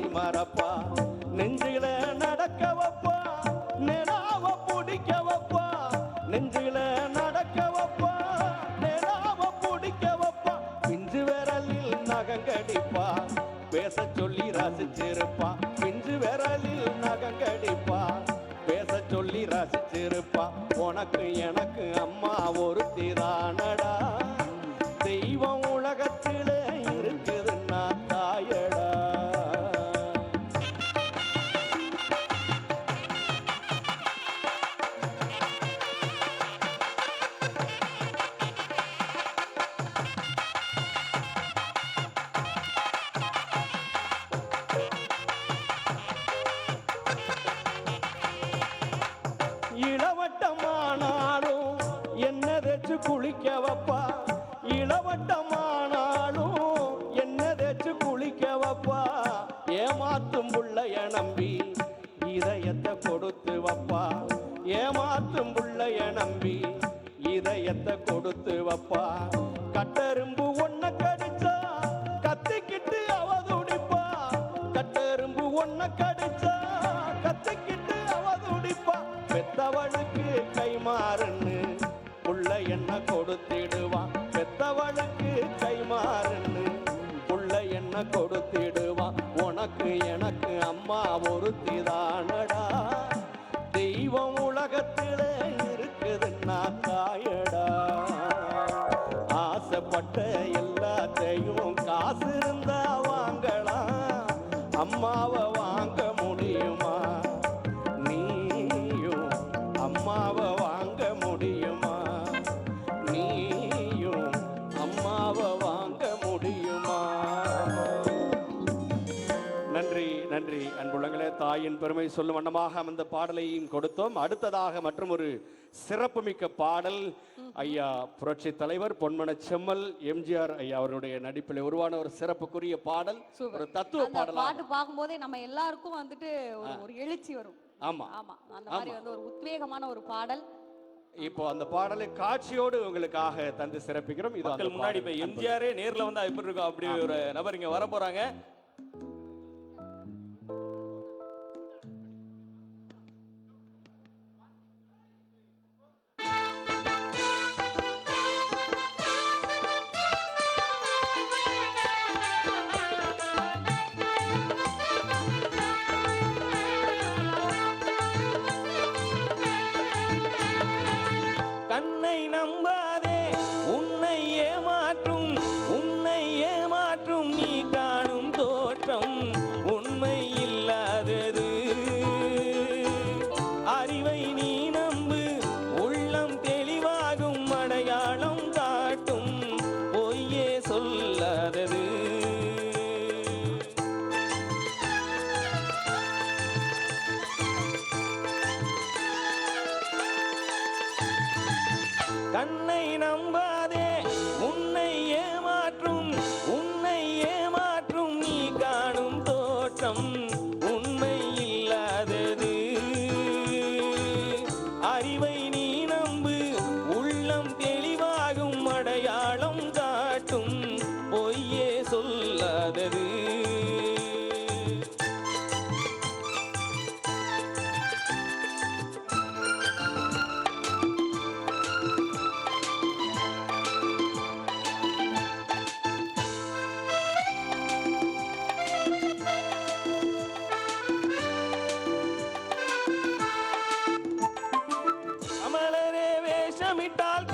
பசி மறப்பா. நெஞ்சில நடக்க வைப்பா. நிலாவ பிடிக்க வைப்பா. நெஞ்சில நடக்க வைப்பா. நிலாவ பிடிக்க வைப்பா. பிஞ்சு விரலில் நகங்கடிப்பா பேச சொல்லி ரசிச்சிருப்பா. பிஞ்சு விரலில் நகங்கடிப்பா பேச சொல்லி ரசிச்சிருப்பா. உனக்கு எனக்கு அம்மா கைமாறுன்னு புள்ள என்ன கொடுத்திடுவான் பெத்தவளுக்கு கைமாறுன்னு புள்ள என்ன கொடுத்திடுவான் உனக்கு எனக்கு அம்மா ஒருத்திதானடா. தெய்வம் உலகத்திலே இருக்குதுன்னா தாயடா. ஆசைப்பட்ட பெருமை சொல்லும் வண்ணமாக அந்த பாடலையும் கொடுத்தோம். அடுத்ததாக மற்றும் ஒரு சிறப்புமிக்க பாடல் ஐயா புரட்சி தலைவர் பொன்மன செம்மல் எம்ஜிஆர் ஐயா அவருடைய நடிப்பில் உருவான ஒரு சிறப்புக்குரிய பாடல் ஒரு தத்துவ அந்த பாடலா? பாட்டு பார்க்கும்போதே நம்ம எல்லாருக்கும் வந்துட்டு ஒரு எழுச்சி வரும். ஆமா. ஆமா. அந்த மாதிரி வந்து ஒரு உத்வேகமான ஒரு பாடல். இப்போ அந்த பாடலை காட்சியோடு உங்களுக்காக தந்து சிறப்பிக்கிறோம். இது முன்னாடி இப்ப எம்ஜிஆரே நேர்ல வந்து எப்படி இருக்கும் அப்படி ஒரு நபர் இங்க வர போறாங்க முத்தமிட்டால்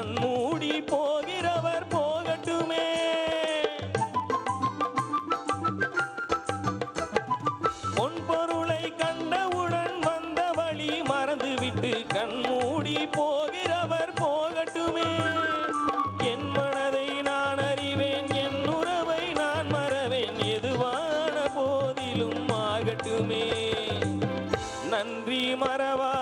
கண் மூடி போகிறவர் போகட்டுமே. பொன் பொருளை கண்டவுடன் வந்த வழி மறந்துவிட்டு கண் மூடி போகிறவர் போகட்டுமே. என் மனதை நான் அறிவேன் என் உறவை நான் மறவேன் எதுவான போதிலும் ஆகட்டுமே. நன்றி மறவா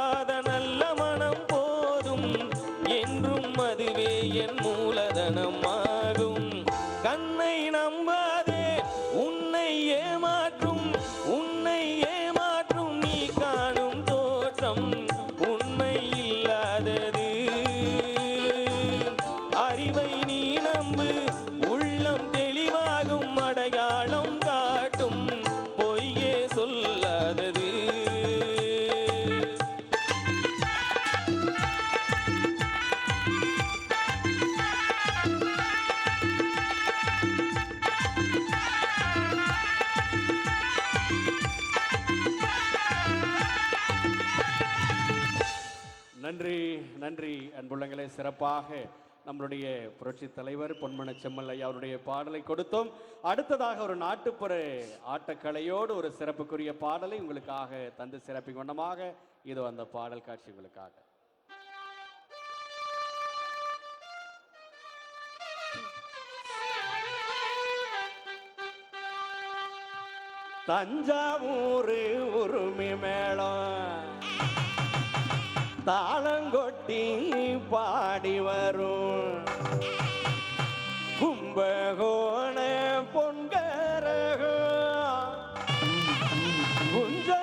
நன்றி அன்புள்ளங்களே சிறப்பாக நம்மளுடைய புரட்சி தலைவர் பொன்மன செம்மல் ஐயா அவருடைய பாடலை கொடுத்தோம் அடுத்ததாக ஒரு நாட்டுப்புற ஆட்டக்கலையோடு ஒரு சிறப்புக்குரிய பாடலை உங்களுக்காக தந்து சிறப்பிக்கும் கொண்டமாக இது அந்த பாடல் காட்சி உங்களுக்காக. தஞ்சாவூர் உருமி மேளம். தாளங்கொட்டி பாடி வரும். கும்பகோண பொன்கரகம் குஞ்ச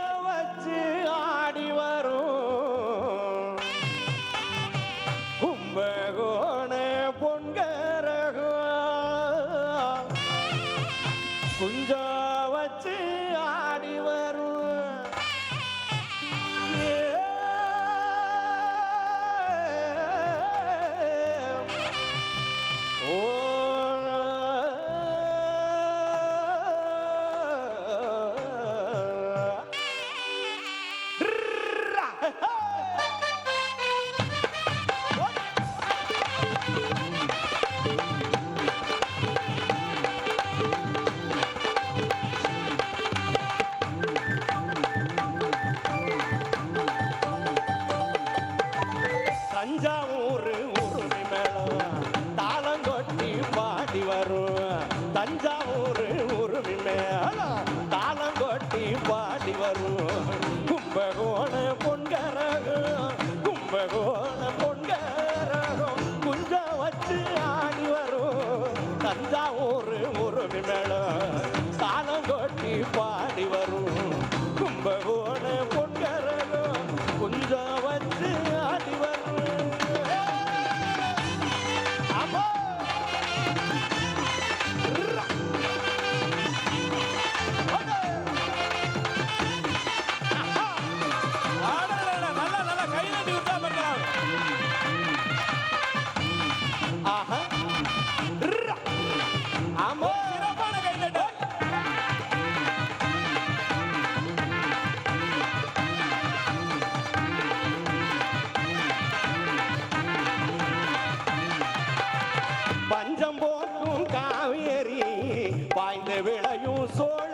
விளையும் சோழ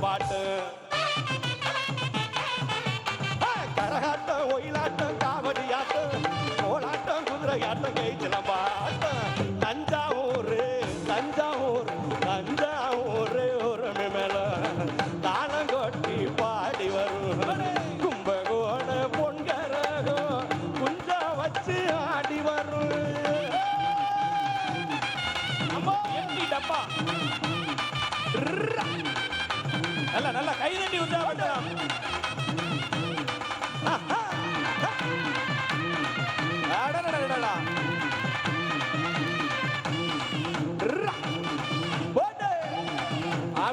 பாட்டு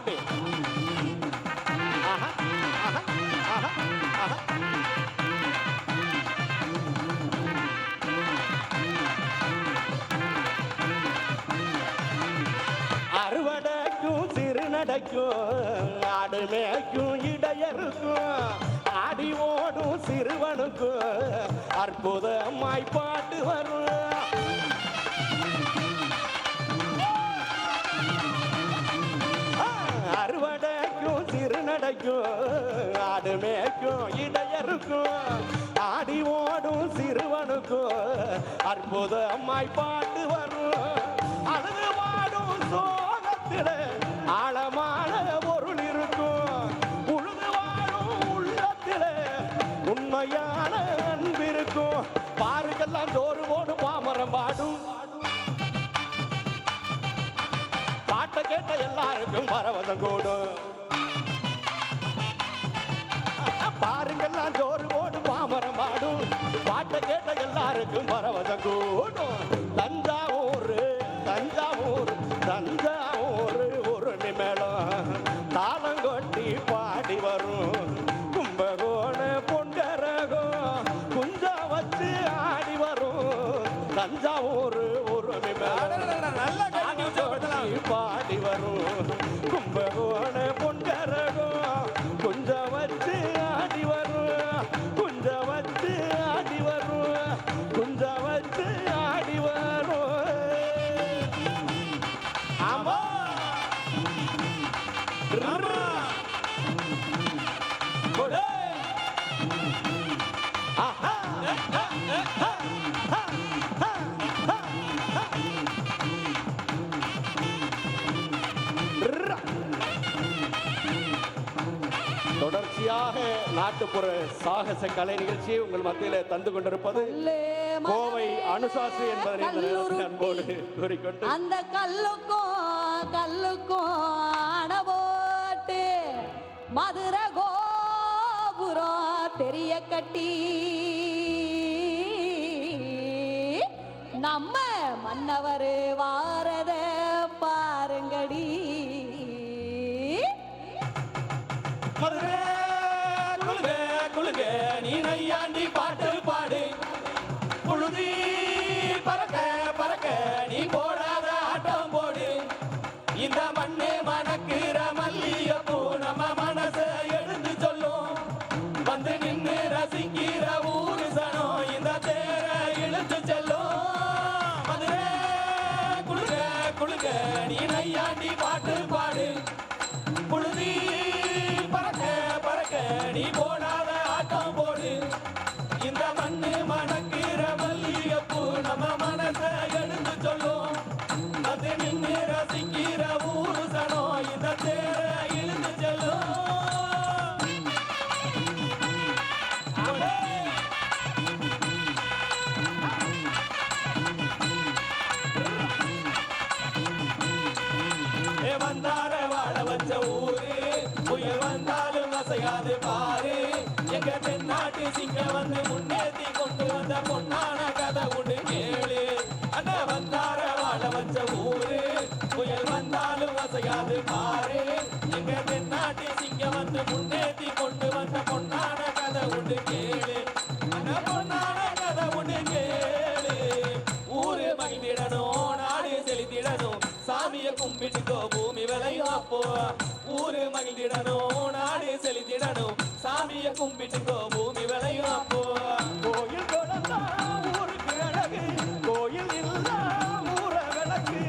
அப்படி அறுவடைக்கும் சிறுநடைக்கும் ஆடு மேய்க்கும் இடையருக்கும் ஆடி ஓடும் சிறுவனுக்கும் அற்புதமாய் பாட்டு வரும். அறுவடைக்கும் சிறுநடைக்கும் ஆடு மேய்க்கும் இடையருக்கும். ஆடி ஓடும் சிறுவனுக்கும் அற்புத அம்மாய் பாட்டு வரும். அழுது வாடும் சோகத்தில ஆழமான பொருள் இருக்கும். உழுது வாடும் உள்ளத்தில உண்மையான அன்பு இருக்கும் பாருக்கெல்லாம் சோறு போடும் பாமரம் பாடும். கேட்ட எல்லாருக்கும் பரவதம் கூடும். பாருங்கெல்லாம் ஜோறு போடு பாமரம் ஆடும். பாட்டை கேட்ட எல்லாருக்கும் பரவதம் கூடும். தொடர்ச்சியாக நாட்டுப்புற சாகச கலை நிகழ்ச்சியை உங்கள் மத்தியில தந்து கொண்டிருப்பது கோவை அனுசாசு நேரத்தில் அன்போடு கூறிக்கொண்டு அந்த கல்லுக்கும் கல்லுக்கும் அணை போட்டு மதுரை கோபுரம் தெரிய கட்டி நம்ம மன்னவர் வாரத பாருங்கடி. மதுரை குலுங்க நீ நையாண்டி பா ஊரு நாடு செழித்திடணும். சாமிய கும்பிட்டுக்கோ பூமி விளையும் அப்போ. ஊரு மகிழ்ந்திடணும் நாடு செழித்திடணும். சாமிய கும்பிட்டுக்கோ பூமி விளையும் அப்போ. கோயில் ஊருக்கு அழகு. கோயில் இல்லா ஊர விளக்கு.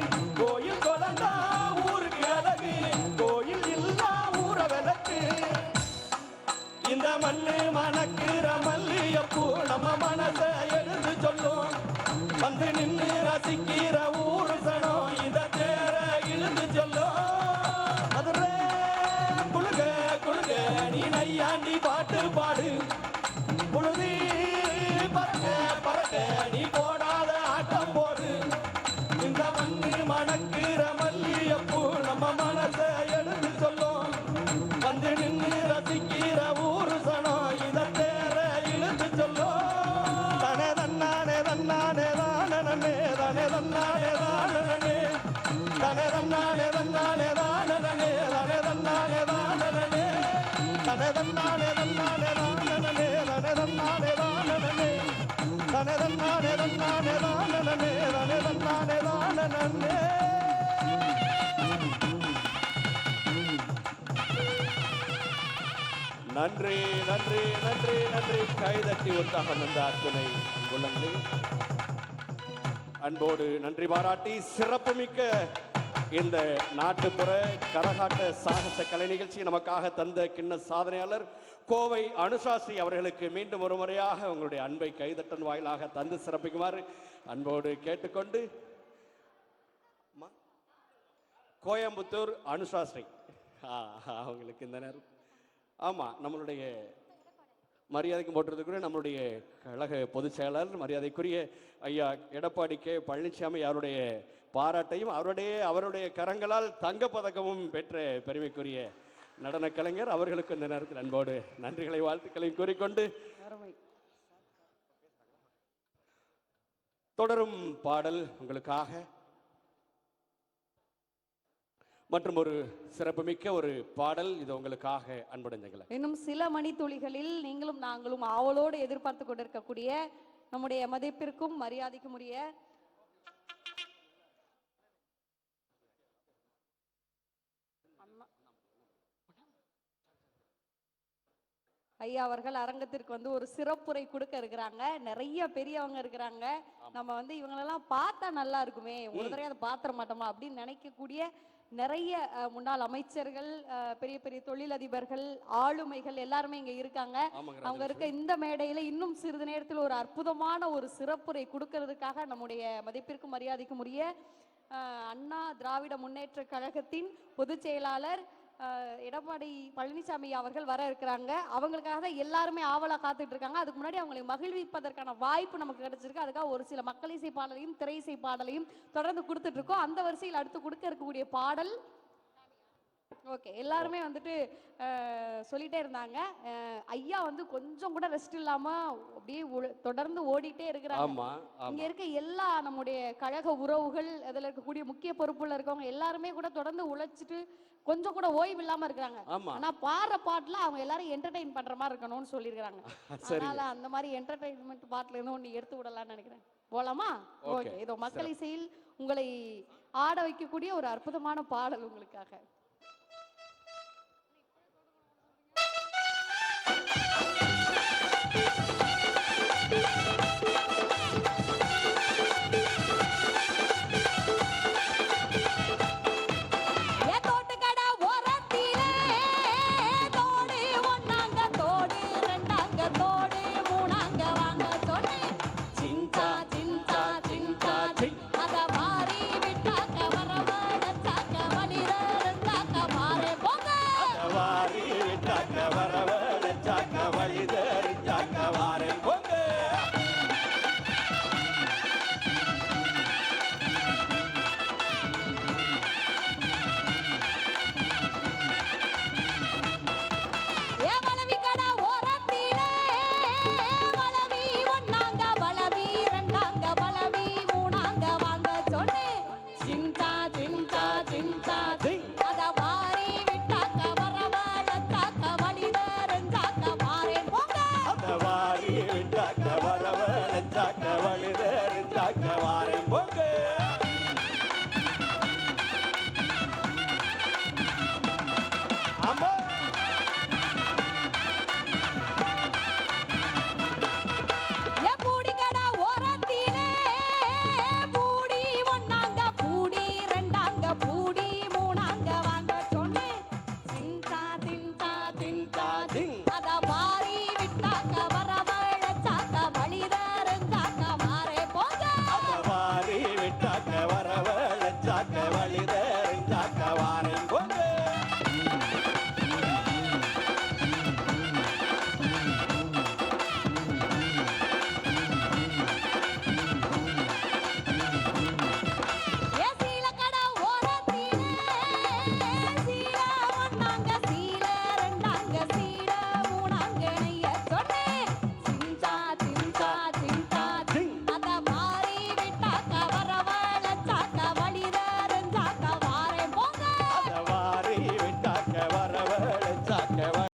கோயில் கொடந்தா ஊருக்கு அழகு. கோயில் இல்லா ஊர விளக்கு. இந்த மண்ணு மணக்கிற மல்லியப்பூ நம்ம மனசை வந்து நின்று ரசிக்கிற ஊரு சனம் இத தேர இழுந்து சொல்லோ. மதுரை குழுக குழுக நீ நையாண்டி பாட்டு பாடு. புழுதி பறக்க பறக்க நீ போடாத நன்றி நன்றி நன்றி நன்றி. கைதட்டி உற்சாகம் வந்த அத்துணை அன்போடு நன்றி பாராட்டி சிறப்புமிக்க இந்த நாட்டுப்புற கரகாட்ட சாகச கலை நிகழ்ச்சி நமக்காக தந்த கிண்ண சாதனையாளர் கோவை அனுசாசி அவர்களுக்கு மீண்டும் ஒரு முறையாக உங்களுடைய அன்பை கைதட்டன் வாயிலாக தந்து சிறப்பிக்குமாறு அன்போடு கேட்டுக்கொண்டு கோயம்புத்தூர் அனுசாஸ்ரீ. அவங்களுக்கு இந்த நேரம். ஆமாம் நம்மளுடைய மரியாதைக்கு போட்டுறதுக்குரிய நம்மளுடைய கழக பொதுச் செயலாளர் மரியாதைக்குரிய ஐயா எடப்பாடி கே பழனிசாமி அவருடைய பாராட்டையும் அவருடைய அவருடைய கரங்களால் தங்கப்பதக்கமும் பெற்ற பெருமைக்குரிய நடன கலைஞர் அவர்களுக்கு இந்த நேரத்தில் அன்போடு நன்றிகளை வாழ்த்துக்களையும் கூறிக்கொண்டு தொடரும் பாடல் உங்களுக்காக. மற்றும் ஒரு சிறப்புமிக்க ஒரு பாடல் இது உங்களுக்காக அன்புடைஞ்சங்களை இன்னும் சில மணித்துளிகளில் நீங்களும் நாங்களும் ஆவலோடு எதிர்பார்த்து கொண்டிருக்கக்கூடிய நம்முடைய மதிப்பிற்கும் மரியாதைக்கும் உரிய ஐயா அவர்கள் அரங்கத்திற்கு வந்து ஒரு சிறப்புரை கொடுக்க இருக்கிறாங்க. நிறைய பெரியவங்க இருக்கிறாங்க. நம்ம வந்து இவங்களெல்லாம் பார்த்தா நல்லா இருக்குமே. ஒரு தடவை அதை பாத்திர மாட்டோமா அப்படின்னு நினைக்கக்கூடிய நிறைய முன்னாள் அமைச்சர்கள் பெரிய பெரிய தொழிலதிபர்கள் ஆளுமைகள் எல்லாருமே இங்க இருக்காங்க. அவங்க இருக்க இந்த மேடையில இன்னும் சிறிது நேரத்தில் ஒரு அற்புதமான ஒரு சிறப்புரை கொடுக்கறதுக்காக நம்முடைய மதிப்பிற்கும் மரியாதைக்கும் உரிய அண்ணா திராவிட முன்னேற்ற கழகத்தின் பொதுச் செயலாளர் எடப்பாடி பழனிசாமி அவர்கள் வர இருக்கிறாங்க. அவங்களுக்காக தான் எல்லாருமே ஆவலாக காத்துட்டு இருக்காங்க. அதுக்கு முன்னாடி அவங்களை மகிழ்விப்பதற்கான வாய்ப்பு நமக்கு கிடைச்சிருக்கு. அதுக்காக ஒரு சில மக்கள் இசை பாடலையும் திரை இசை பாடலையும் தொடர்ந்து கொடுத்துட்டு இருக்கோம். அந்த வரிசையில் அடுத்து கொடுக்க இருக்கக்கூடிய பாடல் ஓகே எல்லாருமே வந்துட்டு அஹ், சொல்லிட்டே இருந்தாங்க. ஐயா வந்து கொஞ்சம் கூட ரெஸ்ட் இல்லாம அப்படியே தொடர்ந்து ஓடிட்டே இருக்கிறாங்க. இங்க இருக்க எல்லா நம்முடைய கழக உறவுகள் அதுல இருக்கக்கூடிய முக்கிய பொறுப்புல இருக்கவங்க எல்லாருமே கூட தொடர்ந்து உழைச்சிட்டு கொஞ்சம் கூட ஓய்வு இல்லாம இருக்கிறாங்க. ஆனா பாடுற பாட்டுல அவங்க எல்லாரும் என்டர்டெயின் பண்ற மாதிரி இருக்கணும்னு சொல்லியிருக்காங்க அதனால அந்த மாதிரி என்டர்டெயின்மெண்ட் பாட்டுல இருந்து ஒண்ணு எடுத்து விடலாம்னு நினைக்கிறேன். போலாமா. ஓகே. இதோ மக்கள் இசையில் உங்களை ஆட வைக்கக்கூடிய ஒரு அற்புதமான பாடல் உங்களுக்காக. 金大姐